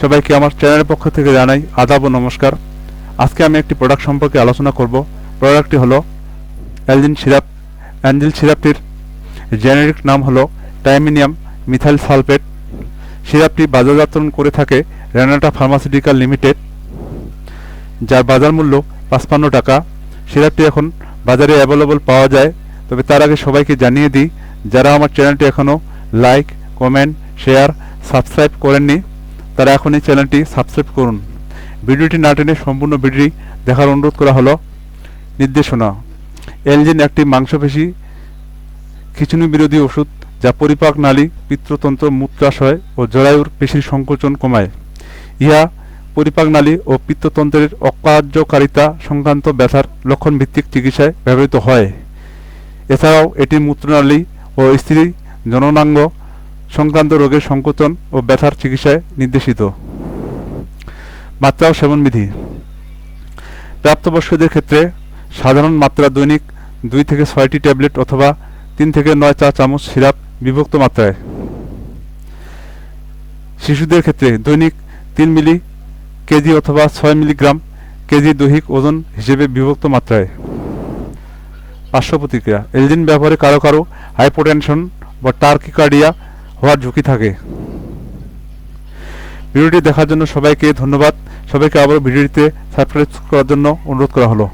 সবাইকে আমার চ্যানেলের পক্ষ থেকে জানাই আদাব ও নমস্কার। আজকে আমি একটি প্রোডাক্ট সম্পর্কে আলোচনা করব। প্রোডাক্টটি হলো অ্যালজিন সিরাপ। অ্যাঞ্জেল সিরাপটির জেনেরিক নাম হলো টাইমিনিয়াম মিথাইল সালফেট। সিরাপটি বাজারজাতকরণ করে থাকে রেনাটা ফার্মাসিউটিক্যাল লিমিটেড, যার বাজার মূল্য পাঁচপান্ন টাকা। সিরাপটি এখন বাজারে অ্যাভেলেবল পাওয়া যায়। তবে তার আগে সবাইকে জানিয়ে দিই, যারা আমার চ্যানেলটি এখনও লাইক কমেন্ট শেয়ার সাবস্ক্রাইব করেননি তারা এখন এই চ্যানেলটি সাবস্ক্রাইব করুন। ভিডিওটি না টেনে সম্পূর্ণ ভিডিওটি দেখার অনুরোধ করা হলো। নির্দেশনা। এলজিন একটি মাংসপেশি খিচুনি বিরোধী ওষুধ যা পরিপাক নালী, পিত্ততন্ত্র, মূত্রাশয় ও জরায়ুর পেশির সংকোচন কমায়। ইহা পরিপাক নালী ও পিত্ততন্ত্রের অকার্যকারিতা সংক্রান্ত ব্যথার লক্ষণ ভিত্তিক চিকিৎসায় ব্যবহৃত হয়। এছাড়াও এটি মূত্রনালী ও স্ত্রী জননাঙ্গ সংক্রান্ত রোগের সংকোচন ও ব্যথার চিকিৎসায় নির্দেশিত। মাত্রা ও সেবনবিধি। প্রাপ্তবয়স্কদের ক্ষেত্রে সাধারণ মাত্রা দৈনিক দুই থেকে ছয়টি ট্যাবলেট অথবা তিন থেকে নয় চা চামচ সিরাপ বিভক্ত মাত্রায়। শিশুদের ক্ষেত্রে দৈনিক তিন মিলি কেজি অথবা ছয় মিলিগ্রাম কেজি দৈহিক ওজন হিসেবে বিভক্ত মাত্রায়। পার্শ্ব প্রতিক্রিয়া এলজিন ব্যবহারে কারও কারও হাইপোটেনশন বা টার্কিকার্ডিয়া হওয়ার ঝুঁকি থাকে। ভিডিওটি দেখার জন্য সবাইকে ধন্যবাদ। সবাইকে আবার ভিডিওটিতে সাবস্ক্রাইব করার জন্য অনুরোধ করা হলো।